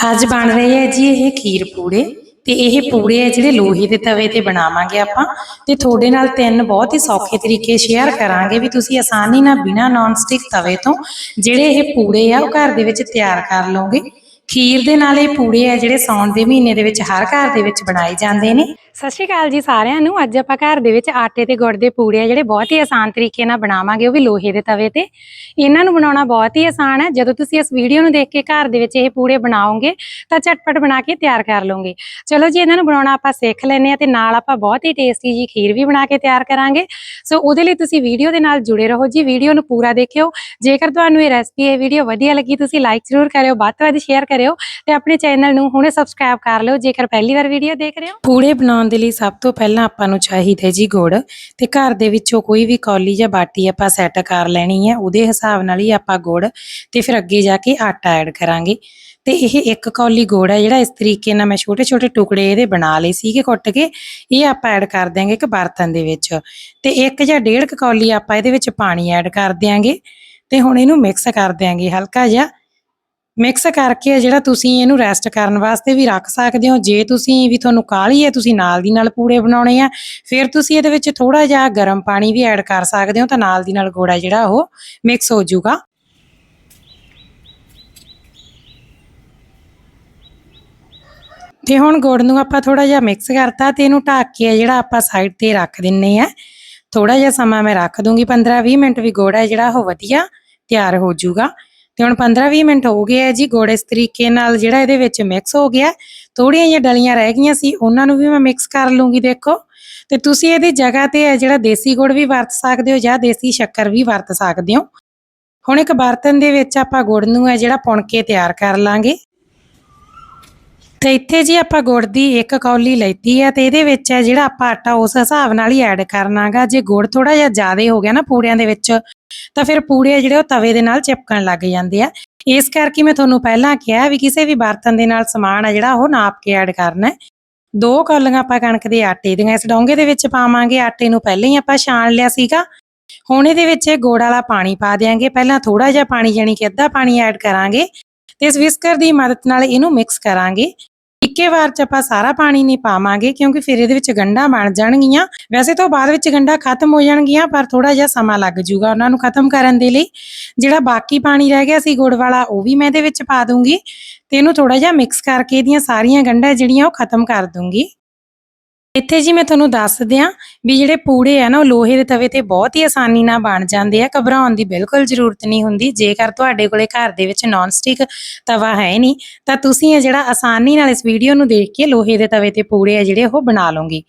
ਅੱਜ ਬਣ ਰਹੇ ਹੈ ਜੀ ਇਹ ਖੀਰ ਪੂੜੇ ਤੇ ਇਹ ਪੂੜੇ ਹੈ ਜਿਹੜੇ ਲੋਹੇ ਦੇ ਤਵੇ ਤੇ ਬਣਾਵਾਂਗੇ ਆਪਾਂ ਤੇ ਤੁਹਾਡੇ ਨਾਲ ਤਿੰਨ ਬਹੁਤ ਹੀ ਸੌਖੇ ਤਰੀਕੇ ਸ਼ੇਅਰ ਕਰਾਂਗੇ ਵੀ ਤੁਸੀਂ ਆਸਾਨੀ ਨਾਲ ਬਿਨਾ ਨਾਨ ਸਟਿਕ ਤਵੇ ਤੋਂ ਜਿਹੜੇ ਇਹ ਪੂੜੇ ਆ ਉਹ ਘਰ ਦੇ ਵਿੱਚ ਤਿਆਰ ਕਰ ਲਓਗੇ। ਖੀਰ ਦੇ ਨਾਲ ਇਹ ਪੂੜੇ ਆ ਜਿਹੜੇ ਸੌਣ ਦੇ ਮਹੀਨੇ ਦੇ ਵਿੱਚ ਹਰ ਘਰ ਦੇ ਵਿੱਚ ਬਣਾਏ ਜਾਂਦੇ ਨੇ ਸਤਿ ਸ਼੍ਰੀ ਅਕਾਲ ਜੀ ਸਾਰਿਆਂ ਨੂੰ। ਅੱਜ ਆਪਾਂ ਘਰ ਦੇ ਵਿੱਚ ਆਟੇ ਤੇ ਗੁੜ ਦੇ ਪੂੜੇ ਆ ਜਿਹੜੇ ਬਹੁਤ ਹੀ ਆਸਾਨ ਤਰੀਕੇ ਨਾਲ ਬਣਾਵਾਂਗੇ, ਉਹ ਵੀ ਲੋਹੇ ਦੇ ਤਵੇ ਤੇ। ਇਹਨਾਂ ਨੂੰ ਬਣਾਉਣਾ ਬਹੁਤ ਹੀ ਆਸਾਨ ਹੈ। ਜਦੋਂ ਤੁਸੀਂ ਇਸ ਵੀਡੀਓ ਨੂੰ ਦੇਖ ਕੇ ਘਰ ਦੇ ਵਿੱਚ ਇਹ ਪੂੜੇ ਬਣਾਓਗੇ, ਤਾਂ ਝਟਪਟ ਬਣਾ ਕੇ ਤਿਆਰ ਕਰ ਲਓਗੇ। ਚਲੋ ਜੀ, ਇਹਨਾਂ ਨੂੰ ਬਣਾਉਣਾ ਆਪਾਂ ਸਿੱਖ ਲੈਨੇ ਆ ਤੇ ਨਾਲ ਆਪਾਂ ਬਹੁਤ ਹੀ ਟੇਸਟੀ ਜੀ ਖੀਰ ਵੀ ਬਣਾ ਕੇ ਤਿਆਰ ਕਰਾਂਗੇ। ਸੋ ਉਹਦੇ ਲਈ ਤੁਸੀਂ ਵੀਡੀਓ ਦੇ ਨਾਲ ਜੁੜੇ ਰਹੋ ਜੀ। ਵੀਡੀਓ ਨੂੰ ਪੂਰਾ ਦੇਖਿਓ। ਜੇਕਰ ਤੁਹਾਨੂੰ ਇਹ ਰੈਸਪੀ ਇਹ ਵੀਡੀਓ ਵਧੀਆ ਲੱਗੀ, ਤੁਸੀਂ ਲਾਈਕ ਜ਼ਰੂਰ ਕਰਿਓ, ਵੱਧ ਤੋਂ ਵੱਧ ਸ਼ੇਅਰ ਕਰਿਓ ਤੇ ਆਪਣੇ ਚੈਨਲ ਨੂੰ ਹੁਣੇ ਸਬਸਕ੍ਰਾਈਬ ਕਰ ਲਿਓ। ਜੇਕਰ ਪਹਿਲੀ ਵਾਰ ਵੀਡੀਓ ਦੇਖ ਰਹੇ ਹੋ। ਪੂੜੇ ਬਣਾਉਣ ਦੇ ਲਈ ਸਭ ਤੋਂ ਪਹਿਲਾਂ ਆਪਾਂ ਨੂੰ ਚਾਹੀਦਾ ਜੀ ਗੁੜ ਤੇ ਘਰ ਦੇ ਵਿੱਚੋਂ ਕੋਈ ਵੀ ਕੌਲੀ ਜਾਂ ਬਾਟੀ ਆਪਾਂ ਸੈੱਟ ਕਰ ਲੈਣੀ ਹੈ, ਉਹਦੇ ਹਿਸਾਬ ਨਾਲ ਹੀ ਆਪਾਂ ਗੁੜ ਤੇ ਫਿਰ ਅੱਗੇ ਜਾ ਕੇ ਆਟਾ ਐਡ ਕਰਾਂਗੇ। ਤੇ ਇਹ ਇੱਕ ਕੌਲੀ ਗੁੜ ਹੈ ਜਿਹੜਾ ਇਸ ਤਰੀਕੇ ਨਾਲ ਮੈਂ ਛੋਟੇ ਛੋਟੇ ਟੁਕੜੇ ਇਹਦੇ ਬਣਾ ਲਏ ਸੀਗੇ ਕੁੱਟ ਕੇ, ਇਹ ਆਪਾਂ ਐਡ ਕਰ ਦਿਆਂਗੇ ਇੱਕ ਬਰਤਨ ਦੇ ਵਿੱਚ। ਤੇ ਇੱਕ ਜਾਂ ਡੇਢ ਕੌਲੀ ਆਪਾਂ ਇਹਦੇ ਵਿੱਚ ਪਾਣੀ ਐਡ ਕਰ ਦਿਆਂਗੇ ਤੇ ਹੁਣ ਇਹਨੂੰ ਮਿਕਸ ਕਰ ਦਿਆਂਗੇ ਹਲਕਾ ਜਿਹਾ। ਮਿਕਸ ਕਰਕੇ ਜਿਹੜਾ ਤੁਸੀਂ ਇਹਨੂੰ ਰੈਸਟ ਕਰਨ ਵਾਸਤੇ ਵੀ ਰੱਖ ਸਕਦੇ ਹੋ। ਜੇ ਤੁਸੀਂ ਵੀ ਤੁਹਾਨੂੰ ਕਾਹਲੀ ਹੈ, ਤੁਸੀਂ ਨਾਲ ਦੀ ਨਾਲ ਪੂੜੇ ਬਣਾਉਣੇ ਆ। ਫਿਰ ਤੁਸੀਂ ਇਹਦੇ ਵਿੱਚ ਥੋੜਾ ਜਿਹਾ ਗਰਮ ਪਾਣੀ ਵੀ ਐਡ ਕਰ ਸਕਦੇ ਹੋ ਤਾਂ ਨਾਲ ਦੀ ਨਾਲ ਗੋੜਾ ਜਿਹੜਾ ਉਹ ਮਿਕਸ ਹੋ ਜਾਊਗਾ। ਤੇ ਹੁਣ ਗੁੜ ਨੂੰ ਆਪਾਂ ਥੋੜਾ ਜਿਹਾ ਮਿਕਸ ਕਰਤਾ ਤੇ ਇਹਨੂੰ ਢੱਕ ਕੇ ਜਿਹੜਾ ਆਪਾਂ ਸਾਈਡ ਤੇ ਰੱਖ ਦਿੰਨੇ ਆ। ਥੋੜਾ ਜਿਹਾ ਸਮਾਂ ਮੈਂ ਰੱਖ ਦੂੰਗੀ 15-20 ਮਿੰਟ ਵੀ ਗੁੜ ਹੈ ਜਿਹੜਾ ਉਹ ਵਧੀਆ ਤਿਆਰ ਹੋ ਜਾਊਗਾ। ਤੇ ਹੁਣ 15-20 ਮਿੰਟ ਹੋ ਗਏ ਆ ਜੀ, ਗੁੜ ਇਸ ਤਰੀਕੇ ਨਾਲ ਜਿਹੜਾ ਇਹਦੇ ਵਿੱਚ ਮਿਕਸ ਹੋ ਗਿਆ। ਥੋੜੀਆਂ ਜਿਹੀਆਂ ਡਲੀਆਂ ਰਹਿ ਗਈਆਂ ਸੀ, ਉਹਨਾਂ ਨੂੰ ਵੀ ਮੈਂ ਮਿਕਸ ਕਰ ਲੂੰਗੀ, ਦੇਖੋ। ਤੇ ਤੁਸੀਂ ਇਹਦੀ ਜਗ੍ਹਾ ਤੇ ਹੈ ਜਿਹੜਾ ਦੇਸੀ ਗੁੜ ਵੀ ਵਰਤ ਸਕਦੇ ਹੋ ਜਾਂ ਦੇਸੀ ਸ਼ੱਕਰ ਵੀ ਵਰਤ ਸਕਦੇ ਹੋ। ਹੁਣ ਇੱਕ ਬਰਤਨ ਦੇ ਵਿੱਚ ਆਪਾਂ ਗੁੜ ਨੂੰ ਹੈ ਜਿਹੜਾ ਪੁਣ ਕੇ ਤਿਆਰ ਕਰ ਲਾਂਗੇ। ਤੇ ਇੱਥੇ ਜੀ ਆਪਾਂ ਗੁੜ ਦੀ ਇੱਕ ਕੌਲੀ ਲੈਤੀ ਹੈ ਤੇ ਇਹਦੇ ਵਿੱਚ ਹੈ ਜਿਹੜਾ ਆਪਾਂ ਆਟਾ ਉਸ ਹਿਸਾਬ ਨਾਲ ਹੀ ਐਡ ਕਰਨਾਗਾ। ਜੇ ਗੁੜ ਥੋੜਾ ਜਿਹਾ ਜ਼ਿਆਦਾ ਹੋ ਗਿਆ ਨਾ ਪੂੜਿਆਂ ਦੇ ਵਿੱਚ, ਤਾਂ ਫਿਰ ਪੂੜੇ ਜਿਹੜੇ ਉਹ ਤਵੇ ਦੇ ਨਾਲ ਚਿਪਕਣ ਲੱਗ ਜਾਂਦੇ ਆ। ਇਸ ਕਰਕੇ ਮੈਂ ਤੁਹਾਨੂੰ ਪਹਿਲਾਂ ਕਿਹਾ ਵੀ ਕਿਸੇ ਵੀ ਬਰਤਨ ਦੇ ਨਾਲ ਸਮਾਨ ਆ ਜਿਹੜਾ, ਉਹ ਨਾਪ ਕੇ ਐਡ ਕਰਨਾ ਦੋ ਕੌਲੀਆਂ ਆਪਾਂ ਕਣਕ ਦੇ ਆਟੇ ਦੀਆਂ, ਇਸ ਡੋਂਗੇ ਦੇ ਵਿੱਚ ਪਾਵਾਂਗੇ। ਆਟੇ ਨੂੰ ਪਹਿਲਾਂ ਹੀ ਆਪਾਂ ਛਾਣ ਲਿਆ ਸੀਗਾ। ਹੁਣ ਇਹਦੇ ਵਿੱਚ ਇਹ ਗੁੜ ਵਾਲਾ ਪਾਣੀ ਪਾ ਦਿਆਂਗੇ। ਪਹਿਲਾਂ ਥੋੜਾ ਜਿਹਾ ਪਾਣੀ ਜਾਨੀ ਕਿ ਅੱਧਾ ਪਾਣੀ ਐਡ ਕਰਾਂਗੇ ਤੇ ਇਸ ਵਿਸਕਰ ਦੀ ਮਦਦ ਨਾਲ ਇਹਨੂੰ ਮਿਕਸ ਕਰਾਂਗੇ। ਇੱਕੇ ਵਾਰ ਚ ਆਪਾਂ ਸਾਰਾ ਪਾਣੀ ਨਹੀਂ ਪਾਵਾਂਗੇ ਕਿਉਂਕਿ ਫਿਰ ਇਹਦੇ ਵਿੱਚ ਗੰਢਾਂ ਬਣ ਜਾਣਗੀਆਂ। ਵੈਸੇ ਤਾਂ ਬਾਅਦ ਵਿੱਚ ਗੰਢਾਂ ਖਤਮ ਹੋ ਜਾਣਗੀਆਂ ਪਰ ਥੋੜਾ ਜਿਹਾ ਸਮਾਂ ਲੱਗ ਜਾਊਗਾ ਉਹਨਾਂ ਨੂੰ ਖਤਮ ਕਰਨ ਦੇ ਲਈ। ਜਿਹੜਾ ਬਾਕੀ ਪਾਣੀ ਰਹਿ ਗਿਆ ਸੀ ਗੁੜ ਵਾਲਾ ਉਹ ਵੀ ਮੈਂ ਇਹਦੇ ਵਿੱਚ ਪਾ ਦੂੰਗੀ ਤੇ ਇਹਨੂੰ ਥੋੜਾ ਜਿਹਾ ਮਿਕਸ ਕਰਕੇ ਇਹਦੀਆਂ ਸਾਰੀਆਂ ਗੰਢਾਂ ਜਿਹੜੀਆਂ ਉਹ ਖਤਮ ਕਰ ਦੂੰਗੀ। ਇੱਥੇ ਜੀ ਮੈਂ ਤੁਹਾਨੂੰ ਦੱਸ ਦਿਆਂ ਵੀ ਜਿਹੜੇ ਪੂੜੇ ਆ ਨਾ, ਉਹ ਲੋਹੇ ਦੇ ਤਵੇ ਤੇ ਬਹੁਤ ਹੀ ਆਸਾਨੀ ਨਾਲ ਬਣ ਜਾਂਦੇ ਆ। ਘਬਰਾਉਣ ਦੀ ਬਿਲਕੁਲ ਜ਼ਰੂਰਤ ਨਹੀਂ ਹੁੰਦੀ। ਜੇਕਰ ਤੁਹਾਡੇ ਕੋਲੇ ਘਰ ਦੇ ਵਿੱਚ ਨਾਨ ਸਟਿਕ ਤਵਾ ਹੈ ਨਹੀਂ, ਤਾਂ ਤੁਸੀਂ ਇਹ ਜਿਹੜਾ ਆਸਾਨੀ ਨਾਲ ਇਸ ਵੀਡੀਓ ਨੂੰ ਦੇਖ ਕੇ ਲੋਹੇ ਦੇ ਤਵੇ ਤੇ ਪੂੜੇ ਆ ਜਿਹੜੇ, ਉਹ ਬਣਾ ਲਓਗੇ।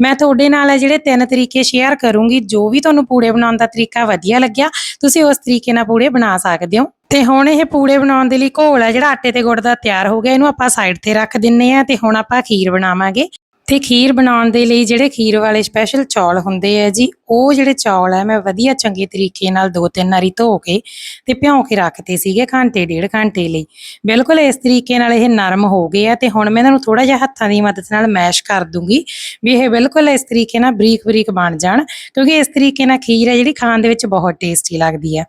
ਮੈਂ ਤੁਹਾਡੇ ਨਾਲ ਇਹ ਜਿਹੜੇ ਤਿੰਨ ਤਰੀਕੇ ਸ਼ੇਅਰ ਕਰੂੰਗੀ, ਜੋ ਵੀ ਤੁਹਾਨੂੰ ਪੂੜੇ ਬਣਾਉਣ ਦਾ ਤਰੀਕਾ ਵਧੀਆ ਲੱਗਿਆ, ਤੁਸੀਂ ਉਸ ਤਰੀਕੇ ਨਾਲ ਪੂੜੇ ਬਣਾ ਸਕਦੇ ਹੋ। ਤੇ ਹੁਣ ਇਹ ਪੂੜੇ ਬਣਾਉਣ ਦੇ ਲਈ ਘੋਲ ਆ ਜਿਹੜਾ ਆਟੇ ਤੇ ਗੁੜ ਦਾ ਤਿਆਰ ਹੋ ਗਿਆ, ਇਹਨੂੰ ਆਪਾਂ ਸਾਈਡ ਤੇ ਰੱਖ ਦਿੰਨੇ ਆ ਤੇ ਹੁਣ ਆਪਾਂ ਖੀਰ ਬਣਾਵਾਂਗੇ। ਤੇ ਖੀਰ ਬਣਾਉਣ ਦੇ ਲਈ ਜਿਹੜੇ ਖੀਰ ਵਾਲੇ ਸਪੈਸ਼ਲ ਚੌਲ ਹੁੰਦੇ ਆ ਜੀ, ਉਹ ਜਿਹੜੇ ਚੌਲ ਆ, ਮੈਂ ਵਧੀਆ ਚੰਗੇ ਤਰੀਕੇ ਨਾਲ ਦੋ ਤਿੰਨ ਵਾਰੀ ਧੋ ਕੇ ਤੇ ਭਿਉਂ ਕੇ ਰੱਖਤੇ ਸੀਗੇ ਘੰਟੇ, ਡੇਢ ਘੰਟੇ ਲਈ। ਬਿਲਕੁਲ ਇਸ ਤਰੀਕੇ ਨਾਲ ਇਹ ਨਰਮ ਹੋ ਗਏ ਆ ਤੇ ਹੁਣ ਮੈਂ ਇਹਨਾਂ ਨੂੰ ਥੋੜਾ ਜਿਹਾ ਹੱਥਾਂ ਦੀ ਮਦਦ ਨਾਲ ਮੈਸ਼ ਕਰ ਦੂੰਗੀ ਵੀ ਇਹ ਬਿਲਕੁਲ ਇਸ ਤਰੀਕੇ ਨਾਲ ਬਰੀਕ ਬਰੀਕ ਬਣ ਜਾਣ ਕਿਉਂਕਿ ਇਸ ਤਰੀਕੇ ਨਾਲ ਖੀਰ ਹੈ ਜਿਹੜੀ ਖਾਣ ਦੇ ਵਿੱਚ ਬਹੁਤ ਟੇਸਟੀ ਲੱਗਦੀ ਆ।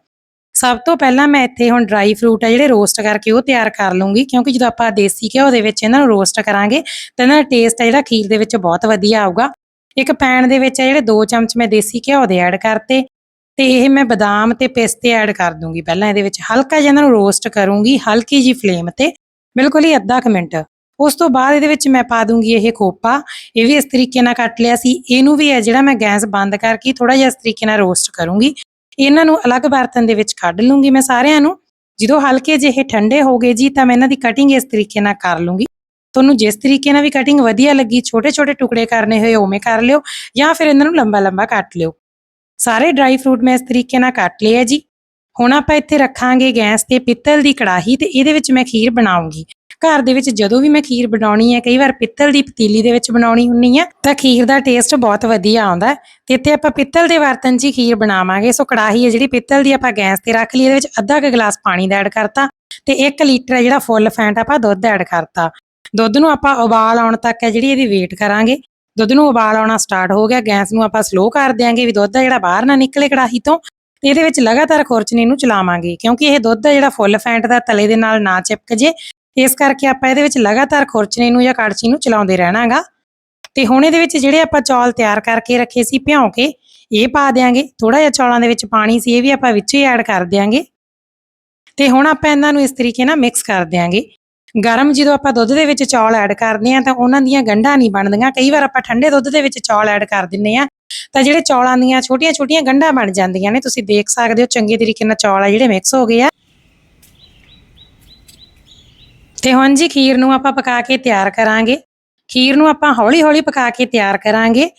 ਸਭ ਤੋਂ ਪਹਿਲਾਂ ਮੈਂ ਇੱਥੇ ਹੁਣ ਡਰਾਈ ਫਰੂਟ ਆ ਜਿਹੜੇ ਰੋਸਟ ਕਰਕੇ ਉਹ ਤਿਆਰ ਕਰ ਲੂੰਗੀ ਕਿਉਂਕਿ ਜਦੋਂ ਆਪਾਂ ਦੇਸੀ ਘਿਓ ਦੇ ਵਿੱਚ ਇਹਨਾਂ ਨੂੰ ਰੋਸਟ ਕਰਾਂਗੇ, ਤਾਂ ਇਹਨਾਂ ਦਾ ਟੇਸਟ ਹੈ ਜਿਹੜਾ ਖੀਰ ਦੇ ਵਿੱਚ ਬਹੁਤ ਵਧੀਆ ਆਊਗਾ। ਇੱਕ ਪੈਨ ਦੇ ਵਿੱਚ ਹੈ ਜਿਹੜੇ 2 ਚਮਚ ਮੈਂ ਦੇਸੀ ਘਿਓ ਦੇ ਐਡ ਕਰਤੇ, ਤੇ ਇਹ ਮੈਂ ਬਦਾਮ ਤੇ ਪਿਸਤੇ ਐਡ ਕਰ ਦੂੰਗੀ ਪਹਿਲਾਂ ਇਹਦੇ ਵਿੱਚ। ਹਲਕਾ ਜਿਹਾ ਇਹਨਾਂ ਨੂੰ ਰੋਸਟ ਕਰੂੰਗੀ, ਹਲਕੀ ਜੀ ਫਲੇਮ ਤੇ, ਬਿਲਕੁਲ ਹੀ ਅੱਧਾ ਕੁ ਮਿੰਟ। ਉਸ ਤੋਂ ਬਾਅਦ ਇਹਦੇ ਵਿੱਚ ਮੈਂ ਪਾ ਦੂੰਗੀ ਇਹ ਖੋਪਾ ਇਹ ਵੀ ਇਸ ਤਰੀਕੇ ਨਾਲ ਕੱਟ ਲਿਆ ਸੀ। ਇਹਨੂੰ ਵੀ ਹੈ ਜਿਹੜਾ ਮੈਂ ਗੈਸ ਬੰਦ ਕਰਕੇ ਥੋੜਾ ਜਿਹਾ ਇਸ ਤਰੀਕੇ ਨਾਲ ਰੋਸਟ ਕਰੂੰਗੀ। ਇਹਨਾਂ ਨੂੰ ਅਲੱਗ ਬਰਤਨ ਦੇ ਵਿੱਚ ਕੱਢ ਲੂੰਗੀ ਮੈਂ ਸਾਰਿਆਂ ਨੂੰ। ਜਦੋਂ ਹਲਕੇ ਜਿਹੇ ਠੰਡੇ ਹੋ ਗਏ ਜੀ, ਤਾਂ ਮੈਂ ਇਹਨਾਂ ਦੀ ਕਟਿੰਗ ਇਸ ਤਰੀਕੇ ਨਾਲ ਕਰ ਲੂੰਗੀ। ਤੁਹਾਨੂੰ ਜਿਸ ਤਰੀਕੇ ਨਾਲ ਵੀ ਕਟਿੰਗ ਵਧੀਆ ਲੱਗੀ ਛੋਟੇ ਛੋਟੇ ਟੁਕੜੇ ਕਰਨੇ ਹੋਏ, ਉਵੇਂ ਕਰ ਲਿਓ ਜਾਂ ਫਿਰ ਇਹਨਾਂ ਨੂੰ ਲੰਬਾ ਲੰਬਾ ਕੱਟ ਲਿਓ। ਸਾਰੇ ਡਰਾਈ ਫਰੂਟ ਮੈਂ ਇਸ ਤਰੀਕੇ ਨਾਲ ਕੱਟ ਲਏ ਆ ਜੀ। ਹੁਣ ਆਪਾਂ ਇੱਥੇ ਰੱਖਾਂਗੇ ਗੈਸ ਤੇ ਪਿੱਤਲ ਦੀ ਕੜਾਹੀ ਤੇ ਇਹਦੇ ਵਿੱਚ ਮੈਂ ਖੀਰ ਬਣਾਉਂਗੀ। ਘਰ ਦੇ ਵਿੱਚ ਜਦੋਂ ਵੀ ਮੈਂ ਖੀਰ ਬਣਾਉਣੀ ਹੈ, ਕਈ ਵਾਰ ਪਿੱਤਲ ਦੀ ਪਤੀਲੀ ਦੇ ਵਿੱਚ ਬਣਾਉਣੀ ਹੁੰਨੀ ਹੈ ਤਾਂ ਖੀਰ ਦਾ ਟੇਸਟ ਬਹੁਤ ਵਧੀਆ ਆਉਂਦਾ ਤੇ ਇੱਥੇ ਆਪਾਂ ਪਿੱਤਲ ਦੇ ਬਰਤਨ 'ਚ ਹੀ ਖੀਰ ਬਣਾਵਾਂਗੇ। ਸੋ ਕੜਾਹੀ ਹੈ ਜਿਹੜੀ ਪਿੱਤਲ ਦੀ ਆਪਾਂ ਗੈਸ ਤੇ ਰੱਖ ਲਈ, ਇਹਦੇ ਵਿੱਚ ਅੱਧਾ ਕੁ ਗਲਾਸ ਪਾਣੀ ਦਾ ਐਡ ਕਰਤਾ ਤੇ 1 ਲੀਟਰ ਹੈ ਜਿਹੜਾ ਫੁੱਲ ਫੈਂਟ ਆਪਾਂ ਦੁੱਧ ਐਡ ਕਰਤਾ। ਦੁੱਧ ਨੂੰ ਆਪਾਂ ਉਬਾਲ ਆਉਣ ਤੱਕ ਹੈ ਜਿਹੜੀ ਇਹਦੀ ਵੇਟ ਕਰਾਂਗੇ। ਦੁੱਧ ਨੂੰ ਉਬਾਲ ਆਉਣਾ ਸਟਾਰਟ ਹੋ ਗਿਆ। ਗੈਸ ਨੂੰ ਆਪਾਂ ਸਲੋ ਕਰ ਦਿਆਂਗੇ ਵੀ ਦੁੱਧ ਆ ਜਿਹੜਾ ਬਾਹਰ ਨਾ ਨਿਕਲੇ ਕੜਾਹੀ ਤੋਂ। ਇਹਦੇ ਵਿੱਚ ਲਗਾਤਾਰ ਖੁਰਚਣੀ ਨੂੰ ਚਲਾਵਾਂਗੇ, ਕਿਉਂਕਿ ਇਹ ਦੁੱਧ ਆ ਜਿਹੜਾ ਫੁੱਲ ਫੈਂਟ ਦਾ, ਤਲੇ ਦੇ ਨਾਲ ਨਾ ਚਿਪਕ ਜੇ। ਇਸ ਕਰਕੇ ਆਪਾਂ ਇਹਦੇ ਵਿੱਚ ਲਗਾਤਾਰ ਖੁਰਚਣੇ ਨੂੰ ਜਾਂ ਕੜਛੀ ਨੂੰ ਚਲਾਉਂਦੇ ਰਹਿਣਾਗਾ। ਤੇ ਹੁਣ ਇਹਦੇ ਵਿੱਚ ਜਿਹੜੇ ਆਪਾਂ ਚੌਲ ਤਿਆਰ ਕਰਕੇ ਰੱਖੇ ਸੀ ਭਿਉਂ ਕੇ, ਇਹ ਪਾ ਦਿਆਂਗੇ। ਥੋੜਾ ਜਿਹਾ ਚੌਲਾਂ ਦੇ ਵਿੱਚ ਪਾਣੀ ਸੀ, ਇਹ ਵੀ ਆਪਾਂ ਵਿੱਚ ਹੀ ਐਡ ਕਰ ਦਿਆਂਗੇ। ਤੇ ਹੁਣ ਆਪਾਂ ਇਹਨਾਂ ਨੂੰ ਇਸ ਤਰੀਕੇ ਨਾਲ ਮਿਕਸ ਕਰ ਦਿਆਂਗੇ। ਗਰਮ ਜਦੋਂ ਆਪਾਂ ਦੁੱਧ ਦੇ ਵਿੱਚ ਚੌਲ ਐਡ ਕਰਦੇ ਆ ਤਾਂ ਉਹਨਾਂ ਦੀਆਂ ਗੰਢਾਂ ਨਹੀਂ ਬਣਦੀਆਂ। ਕਈ ਵਾਰ ਆਪਾਂ ਠੰਡੇ ਦੁੱਧ ਦੇ ਵਿੱਚ ਚੌਲ ਐਡ ਕਰ ਦਿੰਨੇ ਆ ਤਾਂ ਜਿਹੜੇ ਚੌਲਾਂ ਦੀਆਂ ਛੋਟੀਆਂ-ਛੋਟੀਆਂ ਗੰਢਾਂ ਬਣ ਜਾਂਦੀਆਂ ਨੇ, ਤੁਸੀਂ ਦੇਖ ਸਕਦੇ ਹੋ ਚੰਗੇ ਤਰੀਕੇ ਨਾਲ ਚੌਲ ਆ ਜਿਹੜੇ ਮਿਕਸ ਹੋ ਗਏ ਆ। ਤੇ ਹੁਣ ਜੀ ਖੀਰ ਨੂੰ ਆਪਾਂ ਪਕਾ ਕੇ ਤਿਆਰ ਕਰਾਂਗੇ। ਖੀਰ ਨੂੰ ਆਪਾਂ ਹੌਲੀ-ਹੌਲੀ ਪਕਾ ਕੇ ਤਿਆਰ ਕਰਾਂਗੇ।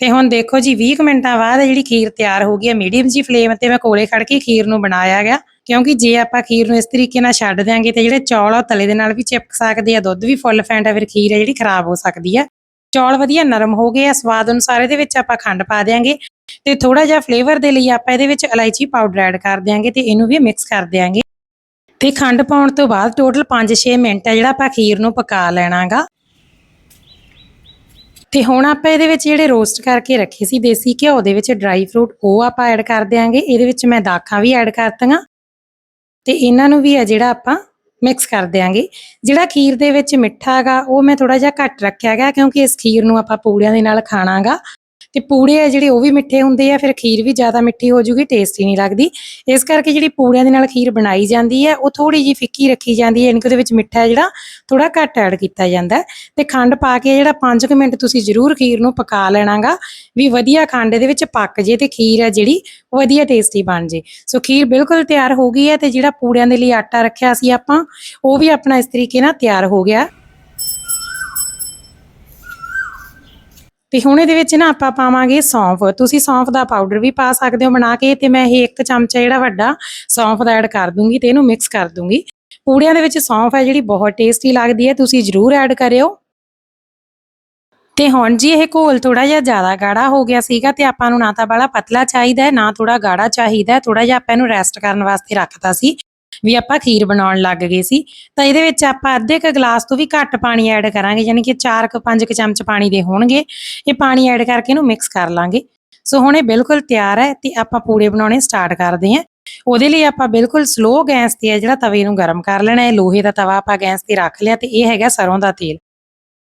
ਤੇ ਹੁਣ ਦੇਖੋ ਜੀ 20 ਕੁ ਮਿੰਟਾਂ ਬਾਅਦ ਜਿਹੜੀ ਖੀਰ ਤਿਆਰ ਹੋ ਗਈ ਹੈ ਮੀਡੀਅਮ ਜੀ ਫਲੇਮ ਤੇ ਮੈਂ ਕੋਲੇ ਖੜ ਕੇ ਖੀਰ ਨੂੰ ਬਣਾਇਆ ਗਿਆ। ਕਿਉਂਕਿ ਜੇ ਆਪਾਂ ਖੀਰ ਨੂੰ ਇਸ ਤਰੀਕੇ ਨਾਲ ਛੱਡ ਦਿਆਂਗੇ ਤੇ ਜਿਹੜੇ ਚੌਲ ਆ ਉਹ ਤਲੇ ਦੇ ਨਾਲ ਵੀ ਚਿਪਕ ਸਕਦੇ ਆ, ਦੁੱਧ ਵੀ ਫੁੱਲ ਫੈਂਟ ਆ, ਫਿਰ ਖੀਰ ਹੈ ਜਿਹੜੀ ਖਰਾਬ ਹੋ ਸਕਦੀ ਆ। ਚੌਲ ਵਧੀਆ ਨਰਮ ਹੋ ਗਏ ਆ, ਸਵਾਦ ਅਨੁਸਾਰ ਇਹਦੇ ਵਿੱਚ ਆਪਾਂ ਖੰਡ ਪਾ ਦਿਆਂਗੇ ਤੇ ਥੋੜਾ ਜਿਹਾ ਫਲੇਵਰ ਦੇ ਲਈ ਆਪਾਂ ਇਹਦੇ ਵਿੱਚ ਇਲਾਇਚੀ ਪਾਊਡਰ ਐਡ ਕਰ ਦਿਆਂਗੇ ਤੇ ਇਹਨੂੰ ਵੀ ਮਿਕਸ ਕਰ ਦਿਆਂਗੇ। ਤੇ ਖੰਡ ਪਾਉਣ ਤੋਂ ਬਾਅਦ ਟੋਟਲ 5-6 ਮਿੰਟ ਹੈ ਜਿਹੜਾ ਆਪਾਂ ਖੀਰ ਨੂੰ ਪਕਾ ਲੈਣਾਗਾ। ਤੇ ਹੁਣ ਆਪਾਂ ਇਹਦੇ ਵਿੱਚ ਜਿਹੜੇ ਰੋਸਟ ਕਰਕੇ ਰੱਖੇ ਸੀ ਦੇਸੀ ਘਿਓ ਦੇ ਵਿੱਚ ਡਰਾਈ ਫਰੂਟ ਉਹ ਆਪਾਂ ਐਡ ਕਰ ਦਿਆਂਗੇ। ਇਹਦੇ ਵਿੱਚ ਮੈਂ ਦਾਖਾਂ ਵੀ ਐਡ ਕਰਤੀਆਂ। ਤੇ ਇਹਨਾਂ ਨੂੰ ਵੀ ਆ ਜਿਹੜਾ ਆਪਾਂ ਮਿਕਸ ਕਰ ਦਿਆਂਗੇ। ਜਿਹੜਾ ਖੀਰ ਦੇ ਵਿੱਚ ਮਿੱਠਾ ਹੈਗਾ ਉਹ ਮੈਂ ਥੋੜਾ ਜਿਹਾ ਘੱਟ ਰੱਖਿਆ ਗਿਆ ਕਿਉਂਕਿ ਇਸ ਖੀਰ ਨੂੰ ਆਪਾਂ ਪੂੜਿਆਂ ਦੇ ਨਾਲ ਖਾਣਾਗਾ। ਤੇ ਪੂੜੇ ਆ ਜਿਹੜੇ ਉਹ ਵੀ ਮਿੱਠੇ ਹੁੰਦੇ ਆ, ਫਿਰ ਖੀਰ ਵੀ ਜ਼ਿਆਦਾ ਮਿੱਠੀ ਹੋ ਜੂਗੀ ਟੇਸਟੀ ਨਹੀਂ ਲੱਗਦੀ। ਇਸ ਕਰਕੇ ਜਿਹੜੀ ਪੂੜਿਆਂ ਦੇ ਨਾਲ ਖੀਰ ਬਣਾਈ ਜਾਂਦੀ ਹੈ ਉਹ ਥੋੜੀ ਜਿਹੀ ਫਿੱਕੀ ਰੱਖੀ ਜਾਂਦੀ ਹੈ ਯਾਨੀ ਕਿ ਉਹਦੇ ਵਿੱਚ ਮਿੱਠਾ ਜਿਹੜਾ ਥੋੜਾ ਘੱਟ ਐਡ ਕੀਤਾ ਜਾਂਦਾ ਹੈ। ਤੇ ਖੰਡ ਪਾ ਕੇ ਜਿਹੜਾ 5 ਮਿੰਟ ਤੁਸੀਂ ਜ਼ਰੂਰ ਖੀਰ ਨੂੰ ਪਕਾ ਲੈਣਾਗਾ, ਵੀ ਵਧੀਆ ਖੰਡ ਦੇ ਵਿੱਚ ਪੱਕ ਜੇ ਤੇ ਖੀਰ ਹੈ ਜਿਹੜੀ ਵਧੀਆ ਟੇਸਟੀ ਬਣ ਜੇ। ਸੋ ਖੀਰ ਬਿਲਕੁਲ ਤਿਆਰ ਹੋ ਗਈ ਹੈ ਤੇ ਜਿਹੜਾ ਪੂੜਿਆਂ ਦੇ ਲਈ ਆਟਾ ਰੱਖਿਆ ਸੀ ਆਪਾਂ, ਉਹ ਵੀ ਆਪਣਾ ਇਸ ਤਰੀਕੇ ਨਾਲ ਤਿਆਰ ਹੋ ਗਿਆ। ਤੇ ਹੁਣ ਇਹਦੇ ਵਿੱਚ ਨਾ ਆਪਾਂ ਪਾਵਾਂਗੇ ਸੌਂਫ। ਤੁਸੀਂ ਸੌਂਫ ਦਾ ਪਾਊਡਰ ਵੀ ਪਾ ਸਕਦੇ ਹੋ ਬਣਾ ਕੇ ਤੇ ਮੈਂ ਇਹ ਇੱਕ ਚਮਚਾ ਜਿਹੜਾ ਵੱਡਾ ਸੌਂਫ ਦਾ ਐਡ ਕਰ ਦੂੰਗੀ ਤੇ ਇਹਨੂੰ ਮਿਕਸ ਕਰ ਦੂੰਗੀ। ਪੂੜਿਆਂ ਦੇ ਵਿੱਚ ਸੌਂਫ ਹੈ ਜਿਹੜੀ ਬਹੁਤ ਟੇਸਟੀ ਲੱਗਦੀ ਹੈ, ਤੁਸੀਂ ਜ਼ਰੂਰ ਐਡ ਕਰਿਓ। ਤੇ ਹੁਣ ਜੀ ਇਹ ਘੋਲ ਥੋੜਾ ਜਿਹਾ ਜ਼ਿਆਦਾ ਗਾੜਾ ਹੋ ਗਿਆ ਸੀਗਾ ਤੇ ਆਪਾਂ ਨੂੰ ਨਾ ਤਾਂ ਬਾਲਾ ਪਤਲਾ ਚਾਹੀਦਾ ਹੈ, ਨਾ ਥੋੜਾ ਗਾੜਾ ਚਾਹੀਦਾ ਹੈ ਥੋੜਾ ਜਿਹਾ ਆਪਾਂ ਇਹਨੂੰ ਰੈਸਟ ਕਰਨ ਵਾਸਤੇ ਰੱਖਤਾ ਸੀ। ਵੀ ਆਪਾਂ ਖੀਰ ਬਣਾਉਣ ਲੱਗ ਗਏ ਸੀ। ਤਾਂ ਇਹਦੇ ਵਿੱਚ ਆਪਾਂ ਅੱਧੇ ਕ ਗਲਾਸ ਤੋਂ ਵੀ ਘੱਟ ਪਾਣੀ ਐਡ ਕਰਾਂਗੇ, ਯਾਨੀ ਕਿ 4 ਕ 5 ਕ ਚਮਚ ਪਾਣੀ ਦੇ ਹੋਣਗੇ। ਇਹ ਪਾਣੀ ਐਡ ਕਰਕੇ ਇਹਨੂੰ ਮਿਕਸ ਕਰ ਲਾਂਗੇ। ਸੋ ਹੁਣ ਇਹ ਬਿਲਕੁਲ ਤਿਆਰ ਹੈ ਤੇ ਆਪਾਂ ਪੂੜੇ ਬਣਾਉਣੇ ਸਟਾਰਟ ਕਰਦੇ ਹਾਂ। ਉਹਦੇ ਲਈ ਆਪਾਂ ਬਿਲਕੁਲ ਸਲੋ ਗੈਸ ਤੇ ਹੈ ਜਿਹੜਾ ਤਵੇ ਨੂੰ ਗਰਮ ਕਰ ਲੈਣਾ ਹੈ। ਲੋਹੇ ਦਾ ਤਵਾ ਆਪਾਂ ਗੈਸ ਤੇ ਰੱਖ ਲਿਆ ਤੇ ਇਹ ਹੈਗਾ ਸਰੋਂ ਦਾ ਤੇਲ।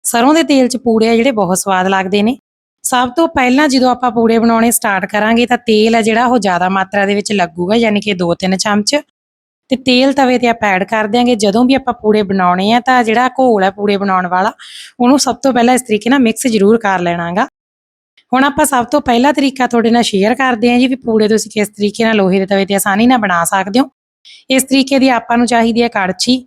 ਸਰੋਂ ਦੇ ਤੇਲ 'ਚ ਪੂੜੇ ਆ ਜਿਹੜੇ ਬਹੁਤ ਸਵਾਦ ਲੱਗਦੇ ਨੇ। ਸਭ ਤੋਂ ਪਹਿਲਾਂ ਜਦੋਂ ਆਪਾਂ ਪੂੜੇ ਬਣਾਉਣੇ ਸਟਾਰਟ ਕਰਾਂਗੇ ਤਾਂ ਤੇਲ ਹੈ ਜਿਹੜਾ ਉਹ ਜ਼ਿਆਦਾ ਮਾਤਰਾ ਦੇ ਵਿੱਚ ਲੱਗੂਗਾ, ਯਾਨੀ ਕਿ 2-3 ਚਮਚ। ਤੇ ਤੇਲ ਤਵੇ ਤੇ ਆਪਾਂ ਐਡ ਕਰ ਦਿਆਂਗੇ। ਜਦੋਂ ਵੀ ਆਪਾਂ ਪੂੜੇ ਬਣਾਉਣੇ ਆ ਤਾਂ ਜਿਹੜਾ ਘੋਲ ਹੈ ਪੂੜੇ ਬਣਾਉਣ ਵਾਲਾ, ਉਹਨੂੰ ਸਭ ਤੋਂ ਪਹਿਲਾਂ ਇਸ ਤਰੀਕੇ ਨਾਲ ਮਿਕਸ ਜ਼ਰੂਰ ਕਰ ਲੈਣਾਗਾ। ਹੁਣ ਆਪਾਂ ਸਭ ਤੋਂ ਪਹਿਲਾ ਤਰੀਕਾ ਤੁਹਾਡੇ ਨਾਲ ਸ਼ੇਅਰ ਕਰਦੇ ਹਾਂ ਜੀ ਵੀ ਪੂੜੇ ਤੁਸੀਂ ਕਿਸ ਤਰੀਕੇ ਨਾਲ ਲੋਹੇ ਦੇ ਤਵੇ ਤੇ ਆਸਾਨੀ ਨਾਲ ਬਣਾ ਸਕਦੇ ਹੋ। ਇਸ ਤਰੀਕੇ ਦੀ ਆਪਾਂ ਨੂੰ ਚਾਹੀਦੀ ਹੈ ਕੜਛੀ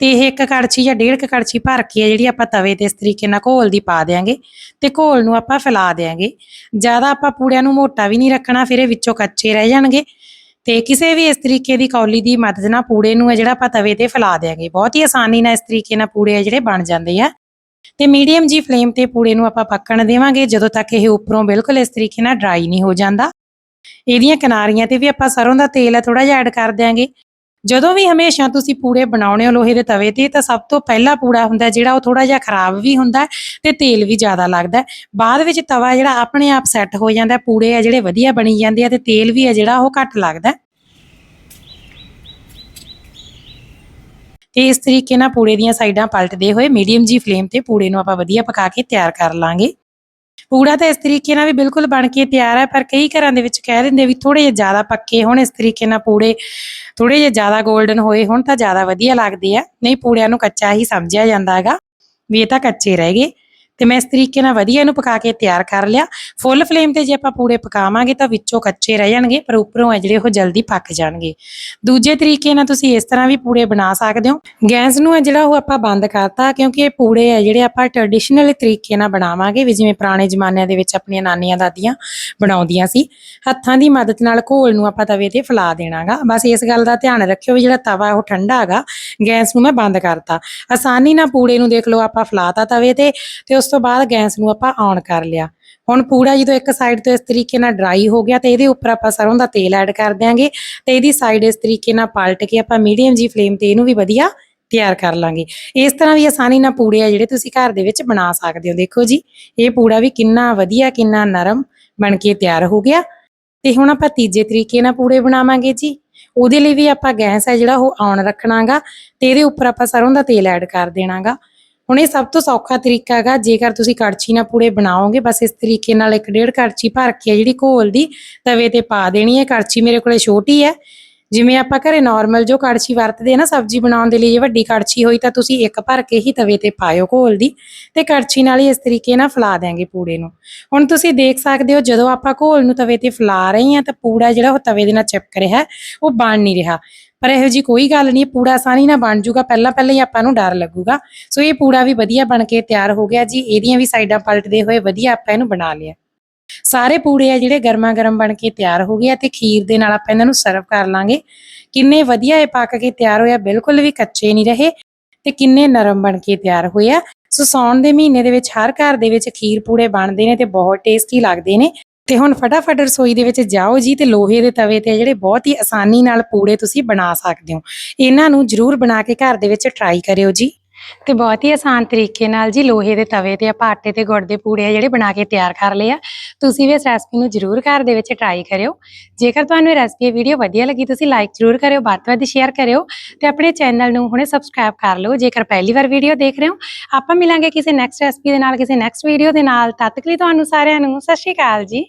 ਤੇ ਇਹ ਇੱਕ ਕੜਛੀ ਜਾਂ ਡੇਢ ਕੁ ਕੜਛੀ ਭਰ ਕੇ ਹੈ ਜਿਹੜੀ ਆਪਾਂ ਤਵੇ ਤੇ ਇਸ ਤਰੀਕੇ ਨਾਲ ਘੋਲ ਦੀ ਪਾ ਦੇਾਂਗੇ ਤੇ ਘੋਲ ਨੂੰ ਆਪਾਂ ਫੈਲਾ ਦੇਾਂਗੇ ਜ਼ਿਆਦਾ ਆਪਾਂ ਪੂੜਿਆਂ ਨੂੰ ਮੋਟਾ ਵੀ ਨਹੀਂ ਰੱਖਣਾ, ਫਿਰ ਇਹ ਵਿੱਚੋਂ ਕੱਚੇ ਰਹਿ ਜਾਣਗੇ। ਤੇ ਕਿਸੇ ਵੀ ਇਸ ਤਰੀਕੇ ਦੀ ਕੌਲੀ ਦੀ ਮਦਦ ਨਾਲ ਪੂੜੇ ਨੂੰ ਹੈ ਜਿਹੜਾ ਆਪਾਂ ਤਵੇ ਤੇ ਫੈਲਾ ਦੇਾਂਗੇ ਬਹੁਤ ਹੀ ਆਸਾਨੀ ਨਾਲ ਇਸ ਤਰੀਕੇ ਨਾਲ ਪੂੜੇ ਆ ਜਿਹੜੇ ਬਣ ਜਾਂਦੇ ਆ। ਤੇ ਮੀਡੀਅਮ ਜੀ ਫਲੇਮ ਤੇ ਪੂੜੇ ਨੂੰ ਆਪਾਂ ਪੱਕਣ ਦੇਵਾਂਗੇ। ਜਦੋਂ ਤੱਕ ਇਹ ਉੱਪਰੋਂ ਬਿਲਕੁਲ ਇਸ ਤਰੀਕੇ ਨਾਲ ਡਰਾਈ ਨਹੀਂ ਹੋ ਜਾਂਦਾ। ਇਹਦੀਆਂ ਕਿਨਾਰੀਆਂ ਤੇ ਵੀ ਆਪਾਂ ਸਰੋਂ ਦਾ ਤੇਲ ਹੈ ਥੋੜਾ ਜਿਹਾ ਐਡ ਕਰ ਦਿਆਂਗੇ। ਜਦੋਂ ਵੀ ਹਮੇਸ਼ਾ ਤੁਸੀਂ ਪੂੜੇ ਬਣਾਉਣੇ ਹੋ ਲੋਹੇ ਦੇ ਤਵੇ ਤੇ, ਤਾਂ ਸਭ ਤੋਂ ਪਹਿਲਾ ਪੂੜਾ ਹੁੰਦਾ ਜਿਹੜਾ ਉਹ ਥੋੜਾ ਜਿਹਾ ਖਰਾਬ ਵੀ ਹੁੰਦਾ ਹੈ ਤੇ ਤੇਲ ਵੀ ਜ਼ਿਆਦਾ ਲੱਗਦਾ ਬਾਅਦ ਵਿੱਚ ਤਵਾ ਜਿਹੜਾ ਆਪਣੇ ਆਪ ਸੈੱਟ ਹੋ ਜਾਂਦਾ ਪੂੜੇ ਆ ਜਿਹੜੇ ਵਧੀਆ ਬਣੀ ਜਾਂਦੇ ਆ ਤੇ ਤੇਲ ਵੀ ਹੈ ਜਿਹੜਾ ਉਹ ਘੱਟ ਲੱਗਦਾ ਹੈ। ਤੇ ਇਸ ਤਰੀਕੇ ਨਾਲ ਪੂੜੇ ਦੀਆਂ ਸਾਈਡਾਂ ਪਲਟਦੇ ਹੋਏ ਮੀਡੀਅਮ ਜੀ ਫਲੇਮ ਤੇ ਪੂੜੇ ਨੂੰ ਆਪਾਂ ਵਧੀਆ ਪਕਾ ਕੇ ਤਿਆਰ ਕਰ ਲਾਂਗੇ ਪੂੜਾ ਤਾਂ ਇਸ ਤਰੀਕੇ ਨਾਲ ਵੀ ਬਿਲਕੁਲ ਬਣ ਕੇ ਤਿਆਰ ਹੈ, ਪਰ ਕਈ ਘਰਾਂ ਦੇ ਵਿੱਚ ਕਹਿ ਦਿੰਦੇ ਵੀ ਥੋੜੇ ਜਿਹਾ ਜ਼ਿਆਦਾ ਪੱਕੇ ਹੋਣ, ਇਸ ਤਰੀਕੇ ਨਾਲ ਪੂੜੇ ਥੋੜੇ ਜਿਹਾ ਜ਼ਿਆਦਾ 골ਡਨ ਹੋਏ ਹੁਣ ਤਾਂ ਜ਼ਿਆਦਾ ਵਧੀਆ ਲੱਗਦੇ ਆ। ਨਹੀਂ, ਪੂੜਿਆਂ ਨੂੰ ਕੱਚਾ ਹੀ ਸਮਝਿਆ ਜਾਂਦਾ ਹੈਗਾ, ਵੀ ਇਹ ਤਾਂ ਕੱਚੇ ਰਹਿ ਗਏ। ਤੇ ਮੈਂ ਇਸ ਤਰੀਕੇ ਨਾਲ ਵਧੀਆ ਇਹਨੂੰ ਪਕਾ ਕੇ ਤਿਆਰ ਕਰ ਲਿਆ। ਫੁੱਲ ਫਲੇਮ ਤੇ ਜੇ ਆਪਾਂ ਪੂੜੇ ਪਕਾਵਾਂਗੇ ਤਾਂ ਵਿੱਚੋਂ ਕੱਚੇ ਰਹਿ ਜਾਣਗੇ, ਪਰ ਉੱਪਰੋਂ ਹੈ ਜਿਹੜੇ ਉਹ ਜਲਦੀ ਪੱਕ ਜਾਣਗੇ। ਦੂਜੇ ਤਰੀਕੇ ਨਾਲ ਤੁਸੀਂ ਇਸ ਤਰ੍ਹਾਂ ਵੀ ਪੂੜੇ ਬਣਾ ਸਕਦੇ ਹੋ। ਗੈਸ ਨੂੰ ਹੈ ਜਿਹੜਾ ਉਹ ਆਪਾਂ ਬੰਦ ਕਰਤਾ, ਕਿਉਂਕਿ ਇਹ ਪੂੜੇ ਹੈ ਜਿਹੜੇ ਆਪਾਂ ਟ੍ਰੈਡੀਸ਼ਨਲ ਤਰੀਕੇ ਨਾਲ ਬਣਾਵਾਂਗੇ, ਵੀ ਜਿਵੇਂ ਪੁਰਾਣੇ ਜ਼ਮਾਨਿਆਂ ਦੇ ਵਿੱਚ ਆਪਣੀਆਂ ਨਾਨੀਆਂ ਦਾਦੀਆਂ ਬਣਾਉਂਦੀਆਂ ਸੀ। ਹੱਥਾਂ ਦੀ ਮਦਦ ਨਾਲ ਘੋਲ ਨੂੰ ਆਪਾਂ ਤਵੇ ਤੇ ਫੈਲਾ ਦੇਣਾਗਾ। ਬਸ ਇਸ ਗੱਲ ਦਾ ਧਿਆਨ ਰੱਖਿਓ ਵੀ ਜਿਹੜਾ ਤਵਾ ਉਹ ਠੰਡਾ ਹੈਗਾ, ਗੈਸ ਨੂੰ ਮੈਂ ਬੰਦ ਕਰਤਾ। ਆਸਾਨੀ ਨਾਲ ਪੂੜੇ ਨੂੰ ਦੇਖ ਲਓ, ਆਪਾਂ ਫੈਲਾਤਾ ਤਵੇ ਤੇ ਤੇ ਉਸ ਉਸ ਤੋਂ ਬਾਅਦ ਗੈਸ ਨੂੰ ਆਪਾਂ ਔਨ ਕਰ ਲਿਆ। ਹੁਣ ਪੂੜਾ ਜਦੋਂ ਇੱਕ ਸਾਈਡ ਤੋਂ ਇਸ ਤਰੀਕੇ ਨਾਲ ਡਰਾਈ ਹੋ ਗਿਆ ਤੇ ਇਹਦੇ ਉੱਪਰ ਆਪਾਂ ਸਰੋਂ ਦਾ ਤੇਲ ਐਡ ਕਰ ਦਿਆਂਗੇ ਤੇ ਇਹਦੀ ਸਾਈਡ ਇਸ ਤਰੀਕੇ ਨਾਲ ਪਲਟ ਕੇ ਆਪਾਂ ਮੀਡੀਅਮ ਜੀ ਫਲੇਮ ਤੇ ਇਹਨੂੰ ਵੀ ਵਧੀਆ ਤਿਆਰ ਕਰ ਲਾਂਗੇ। ਇਸ ਤਰ੍ਹਾਂ ਵੀ ਆਸਾਨੀ ਨਾਲ ਪੂੜੇ ਆ ਜਿਹੜੇ ਤੁਸੀਂ ਘਰ ਦੇ ਵਿੱਚ ਬਣਾ ਸਕਦੇ ਹੋ। ਦੇਖੋ ਜੀ, ਇਹ ਪੂੜਾ ਵੀ ਕਿੰਨਾ ਵਧੀਆ, ਕਿੰਨਾ ਨਰਮ ਬਣ ਕੇ ਤਿਆਰ ਹੋ ਗਿਆ। ਤੇ ਹੁਣ ਆਪਾਂ ਤੀਜੇ ਤਰੀਕੇ ਨਾਲ ਪੂੜੇ ਬਣਾਵਾਂਗੇ ਜੀ। ਉਹਦੇ ਲਈ ਵੀ ਆਪਾਂ ਗੈਸ ਹੈ ਜਿਹੜਾ ਉਹ ਔਨ ਰੱਖਣਾਗਾ ਤੇ ਇਹਦੇ ਉੱਪਰ ਆਪਾਂ ਸਰੋਂ ਦਾ ਤੇਲ ਐਡ ਕਰ ਦੇਣਾਗਾ। ਹੁਣ ਇਹ ਸਭ ਤੋਂ ਸੌਖਾ ਤਰੀਕਾ ਹੈਗਾ, ਜੇਕਰ ਤੁਸੀਂ ਕੜਛੀ ਨਾਲ ਪੂੜੇ ਬਣਾਓਗੇ, ਬਸ ਇਸ ਤਰੀਕੇ ਨਾਲ ਇੱਕ ਡੇਢ ਕੜਛੀ ਭਰ ਕੇ ਜਿਹੜੀ ਘੋਲ ਦੀ ਤਵੇ ਤੇ ਪਾ ਦੇਣੀ ਹੈ। ਕੜਛੀ ਮੇਰੇ ਕੋਲੇ ਛੋਟੀ ਹੈ। ਜਿਵੇਂ ਆਪਾਂ ਘਰੇ ਨਾਰਮਲ ਜੋ ਕੜਛੀ ਵਰਤਦੇ ਆ ਨਾ, ਸਬਜ਼ੀ ਬਣਾਉਣ ਦੇ ਲਈ ਜੇ ਵੱਡੀ ਕੜਛੀ ਹੋਈ ਤਾਂ ਤੁਸੀਂ ਇੱਕ ਭਰ ਕੇ ਹੀ ਤਵੇ ਤੇ ਪਾਇਓ ਘੋਲ ਦੀ ਤੇ ਕੜਛੀ ਨਾਲ ਹੀ ਇਸ ਤਰੀਕੇ ਨਾਲ ਫੈਲਾ ਦਿਆਂਗੇ ਪੂੜੇ ਨੂੰ। ਹੁਣ ਤੁਸੀਂ ਦੇਖ ਸਕਦੇ ਹੋ, ਜਦੋਂ ਆਪਾਂ ਘੋਲ ਨੂੰ ਤਵੇ ਤੇ ਫੈਲਾ ਰਹੇ ਹਾਂ ਤਾਂ ਪੂੜਾ ਜਿਹੜਾ ਉਹ ਤਵੇ ਦੇ ਨਾਲ ਚਿਪਕ ਰਿਹਾ, ਉਹ ਬਣ ਨਹੀਂ ਰਿਹਾ। ਪਰ ਇਹੋ ਜੀ ਕੋਈ ਗੱਲ ਨਹੀਂ ਪੂੜਾ ਆਸਾਨੀ ਨਾਲ ਬਣ ਜੂਗਾ ਪਹਿਲਾਂ ਪਹਿਲਾਂ ਹੀ ਆਪਾਂ ਨੂੰ ਡਰ ਲੱਗੂਗਾ। ਸੋ ਇਹ ਪੂੜਾ ਵੀ ਵਧੀਆ ਬਣ ਕੇ ਤਿਆਰ ਹੋ ਗਿਆ ਜੀ, ਇਹਦੀਆਂ ਵੀ ਸਾਈਡਾਂ ਪਲਟਦੇ ਹੋਏ ਵਧੀਆ ਆਪਾਂ ਇਹਨੂੰ ਬਣਾ ਲਿਆ। ਸਾਰੇ ਪੂੜੇ ਆ ਜਿਹੜੇ ਗਰਮਾ ਗਰਮ ਬਣ ਕੇ ਤਿਆਰ ਹੋ ਗਏ ਆ ਤੇ ਖੀਰ ਦੇ ਨਾਲ ਆਪਾਂ ਇਹਨਾਂ ਨੂੰ ਸਰਵ ਕਰ ਲਾਂਗੇ। ਕਿੰਨੇ ਵਧੀਆ ਇਹ ਪੱਕ ਕੇ ਤਿਆਰ ਹੋਇਆ, ਬਿਲਕੁਲ ਵੀ ਕੱਚੇ ਨਹੀਂ ਰਹੇ ਤੇ ਕਿੰਨੇ ਨਰਮ ਬਣ ਕੇ ਤਿਆਰ ਹੋਏ ਆ। ਸੋ ਸਾਉਣ ਦੇ ਮਹੀਨੇ ਦੇ ਵਿੱਚ ਹਰ ਘਰ ਦੇ ਵਿੱਚ ਖੀਰ ਪੂੜੇ ਬਣਦੇ ਨੇ ਤੇ ਬਹੁਤ ਟੇਸਟੀ ਲੱਗਦੇ ਨੇ। ਤੇ ਹੁਣ ਫਟਾਫਟ ਰਸੋਈ ਦੇ ਵਿੱਚ ਜਾਓ ਜੀ ਤੇ ਲੋਹੇ ਦੇ ਤਵੇ ਤੇ ਜਿਹੜੇ ਬਹੁਤ ਹੀ ਆਸਾਨੀ ਨਾਲ ਪੂੜੇ ਤੁਸੀਂ ਬਣਾ ਸਕਦੇ ਹੋ। ਇਹਨਾਂ ਨੂੰ ਜਰੂਰ ਬਣਾ ਕੇ ਘਰ ਦੇ ਵਿੱਚ ਟਰਾਈ ਕਰਿਓ ਜੀ। ਤੇ ਬਹੁਤ ਹੀ ਆਸਾਨ ਤਰੀਕੇ ਨਾਲ ਜੀ ਲੋਹੇ ਦੇ ਤਵੇ ਤੇ ਆਪਾਂ ਆਟੇ ਤੇ ਗੁੜ ਦੇ ਪੂੜੇ ਆ ਜਿਹੜੇ ਬਣਾ ਕੇ ਤਿਆਰ ਕਰ ਲਏ ਆ। ਤੁਸੀਂ ਵੀ ਇਸ ਰੈਸਪੀ ਨੂੰ ਜਰੂਰ ਘਰ ਦੇ ਵਿੱਚ ਟਰਾਈ ਕਰਿਓ। ਜੇਕਰ ਤੁਹਾਨੂੰ ਇਹ ਰੈਸਪੀ ਵੀਡੀਓ ਵਧੀਆ ਲੱਗੀ, ਤੁਸੀਂ ਲਾਈਕ ਜਰੂਰ ਕਰਿਓ, ਵੱਧ ਤੋਂ ਵੱਧ ਸ਼ੇਅਰ ਕਰਿਓ ਤੇ ਆਪਣੇ ਚੈਨਲ ਨੂੰ ਹੁਣੇ ਸਬਸਕ੍ਰਾਈਬ ਕਰ ਲਓ। ਜੇਕਰ ਪਹਿਲੀ ਵਾਰ ਵੀਡੀਓ ਦੇਖ ਰਹੇ ਹੋ, ਆਪਾਂ ਮਿਲਾਂਗੇ ਕਿਸੇ ਨੈਕਸਟ ਰੈਸਪੀ ਦੇ ਨਾਲ, ਕਿਸੇ ਨੈਕਸਟ ਵੀਡੀਓ ਦੇ ਨਾਲ। ਤਦ ਤੱਕ ਲਈ ਤੁਹਾਨੂੰ ਸਾਰਿਆਂ ਨੂੰ ਸਤਿ ਸ਼੍ਰੀ ਅਕਾਲ ਜੀ।